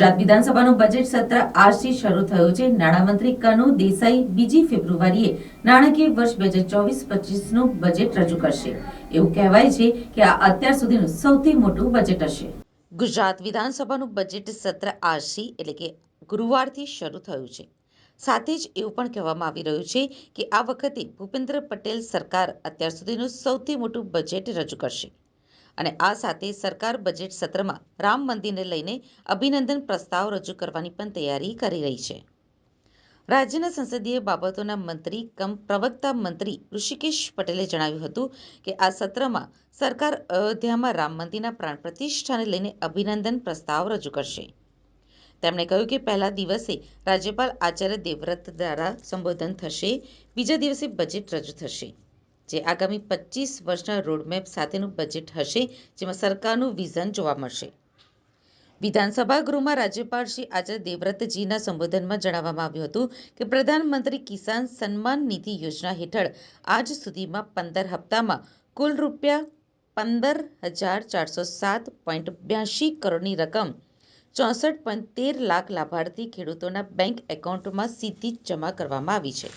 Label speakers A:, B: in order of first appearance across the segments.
A: ગુજરાત વિધાનસભાનું બજેટ સત્ર આજથી શરૂ થયું છે. નાણામંત્રી કનુ દેસાઈ બીજી ફેબ્રુઆરીએ નાણાકીય વર્ષ બે હજાર ચોવીસ પચીસનું બજેટ રજૂ કરશે. એવું કહેવાય છે કે આ અત્યાર સુધીનું સૌથી મોટું બજેટ હશે. ગુજરાત વિધાનસભાનું બજેટ સત્ર આજથી એટલે કે ગુરુવારથી શરૂ થયું છે. સાથે જ એવું પણ કહેવામાં આવી રહ્યું છે કે આ વખતે ભૂપેન્દ્ર પટેલ સરકાર અત્યાર સુધીનું સૌથી મોટું બજેટ રજૂ કરશે. અને આ સાથે સરકાર બજેટ સત્રમાં રામ મંદિરને લઈને અભિનંદન પ્રસ્તાવ રજૂ કરવાની પણ તૈયારી કરી રહી છે. રાજ્યના સંસદીય બાબતોના મંત્રી કમ પ્રવક્તા મંત્રી ઋષિકેશ પટેલે જણાવ્યું હતું કે આ સત્રમાં સરકાર અયોધ્યામાં રામ મંદિરના પ્રાણ પ્રતિષ્ઠાને લઈને અભિનંદન પ્રસ્તાવ રજૂ કરશે. તેમણે કહ્યું કે પહેલા દિવસે રાજ્યપાલ આચાર્ય દેવવ્રત દ્વારા સંબોધન થશે, બીજા દિવસે બજેટ રજૂ થશે. જે આગામી પચીસ વર્ષના રોડમેપ સાથેનું બજેટ હશે, જેમાં સરકારનું વિઝન જોવા મળશે. વિધાનસભા ગૃહમાં રાજ્યપાલ શ્રી આચાર્ય દેવવ્રતજીના સંબોધનમાં જણાવવામાં આવ્યું હતું કે પ્રધાનમંત્રી કિસાન સન્માન નિધિ યોજના હેઠળ આજ સુધીમાં પંદર હપ્તામાં કુલ રૂપિયા પંદર હજાર ચારસો સાત પોઈન્ટ બ્યાસી કરોડની રકમ ચોસઠ પોઈન્ટ તેર લાખ લાભાર્થી ખેડૂતોના બેંક એકાઉન્ટમાં સીધી જમા કરવામાં આવી છે.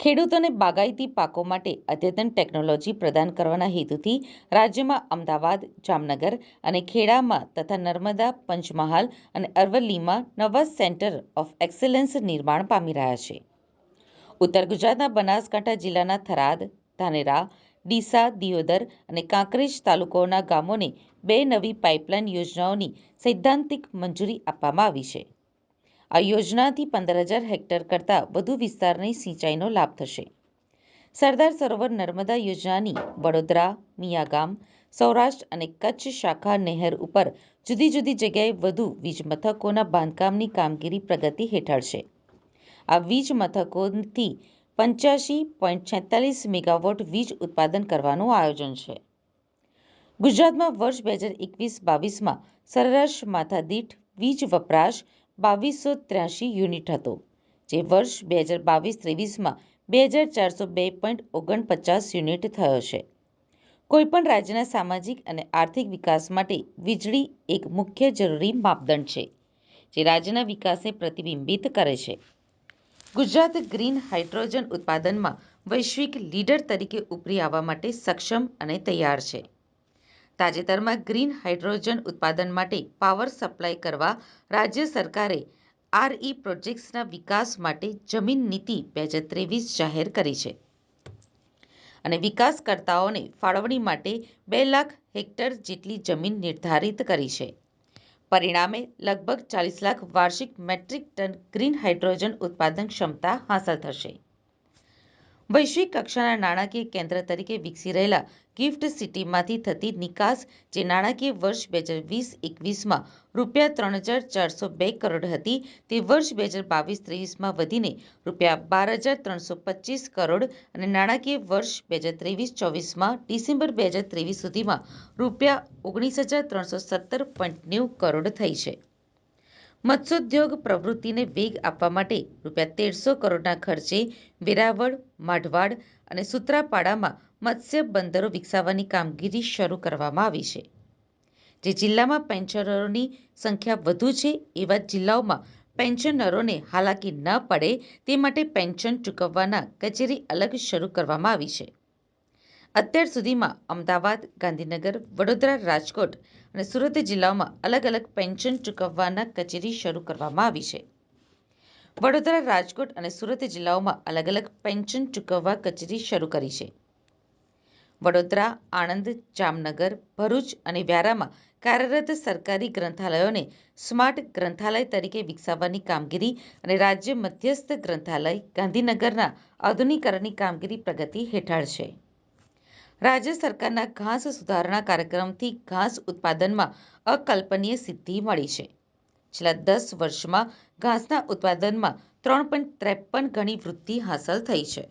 A: ખેડૂતોને બાગાયતી પાકો માટે અદ્યતન ટેકનોલોજી પ્રદાન કરવાના હેતુથી રાજ્યમાં અમદાવાદ, જામનગર અને ખેડામાં તથા નર્મદા, પંચમહાલ અને અરવલ્લીમાં નવા સેન્ટર ઓફ એક્સેલન્સ નિર્માણ પામી રહ્યા છે. ઉત્તર ગુજરાતના બનાસકાંઠા જિલ્લાના થરાદ, ધાનેરા, ડીસા, દિયોદર અને કાંકરેજ તાલુકાઓના ગામોને બે નવી પાઇપલાઇન યોજનાઓની સૈદ્ધાંતિક મંજૂરી આપવામાં આવી છે. આ યોજનાથી પંદર હજાર હેક્ટર કરતાં વધુ વિસ્તારને સિંચાઈનો લાભ થશે. સરદાર સરોવર નર્મદા યોજનાની વડોદરા, મિયાગામ, સૌરાષ્ટ્ર અને કચ્છ શાખા નહેર ઉપર જુદી જુદી જગ્યાએ વધુ વીજ મથકોના બાંધકામની કામગીરી પ્રગતિ હેઠળ છે. આ વીજ મથકોથી પંચ્યાસી પોઈન્ટ છેતાલીસ મેગાવોટ વીજ ઉત્પાદન કરવાનું આયોજન છે. ગુજરાતમાં વર્ષ બે હજાર એકવીસ બાવીસમાં સરેરાશ માથાદીઠ વીજ વપરાશ બાવીસો ત્ર્યાસી યુનિટ હતો, જે વર્ષ બે હજાર બાવીસ ત્રેવીસમાં બે હજાર ચારસો બે પોઈન્ટ ઓગણપચાસ યુનિટ થયો છે. કોઈપણ રાજ્યના સામાજિક અને આર્થિક વિકાસ માટે વીજળી એક મુખ્ય જરૂરી માપદંડ છે, જે રાજ્યના વિકાસને પ્રતિબિંબિત કરે છે. ગુજરાત ગ્રીન હાઇડ્રોજન ઉત્પાદનમાં વૈશ્વિક લીડર તરીકે ઉભરી આવવા માટે સક્ષમ અને તૈયાર છે. તાજેતરમાં ગ્રીન હાઇડ્રોજન ઉત્પાદન માટે પાવર સપ્લાય કરવા રાજ્ય સરકારે આરઈ પ્રોજેક્ટ્સના વિકાસ માટે જમીન નીતિ બે હજાર ત્રેવીસ જાહેર કરી છે. અને વિકાસકર્તાઓને ફાળવણી માટે બે લાખ હેક્ટર જેટલી જમીન નિર્ધારિત કરી છે. પરિણામે લગભગ ચાલીસ લાખ વાર્ષિક મેટ્રિક ટન ગ્રીન હાઇડ્રોજન ઉત્પાદન ક્ષમતા હાંસલ થશે. વૈશ્વિક કક્ષાના નાણાકીય કેન્દ્ર તરીકે વિકસી રહેલા ગિફ્ટ સિટીમાંથી થતી નિકાસ, જે નાણાકીય વર્ષ બે હજાર વીસ એકવીસમાં રૂપિયા ત્રણ હજાર ચારસો બે કરોડ હતી, તે વર્ષ બે હજાર બાવીસ ત્રેવીસમાં વધીને રૂપિયા બાર હજાર ત્રણસો પચીસ કરોડ અને નાણાકીય વર્ષ બે હજાર ત્રેવીસ ચોવીસમાં ડિસેમ્બર બે હજાર ત્રેવીસ સુધીમાં રૂપિયા ઓગણીસ હજાર ત્રણસો સત્તર પોઈન્ટ નેવું કરોડ થઈ છે. મત્સ્યોદ્યોગ પ્રવૃત્તિને વેગ આપવા માટે રૂપિયા તેરસો કરોડના ખર્ચે વેરાવળ, માઢવાડ અને સુત્રાપાડામાં મત્સ્ય બંદરો વિકસાવવાની કામગીરી શરૂ કરવામાં આવી છે. જે જિલ્લામાં પેન્શનરોની સંખ્યા વધુ છે, એવા જિલ્લાઓમાં પેન્શનરોને હાલાકી ન પડે તે માટે પેન્શન ચૂકવવાના કચેરી અલગ શરૂ કરવામાં આવી છે. અત્યાર સુધીમાં અમદાવાદ, ગાંધીનગર, વડોદરા, રાજકોટ અને સુરત જિલ્લાઓમાં અલગ અલગ પેન્શન ચૂકવવાના કચેરી શરૂ કરવામાં આવી છે. વડોદરા, રાજકોટ અને સુરત જિલ્લાઓમાં અલગ અલગ પેન્શન ચૂકવવા કચેરી શરૂ કરી છે. વડોદરા, આણંદ, જામનગર, ભરૂચ અને વ્યારામાં કાર્યરત સરકારી ગ્રંથાલયોને સ્માર્ટ ગ્રંથાલય તરીકે વિકસાવવાની કામગીરી અને રાજ્ય મધ્યસ્થ ગ્રંથાલય ગાંધીનગરના આધુનિકરણની કામગીરી પ્રગતિ હેઠળ છે. રાજ્ય સરકારના ઘાસ સુધારણા કાર્યક્રમથી ઘાસ ઉત્પાદનમાં અકલ્પનીય સિદ્ધિ મળી છે. છેલ્લા દસ વર્ષમાં ઘાસના ઉત્પાદનમાં ત્રણ પોઈન્ટ ત્રેપન ગણી વૃદ્ધિ હાંસલ થઈ છે.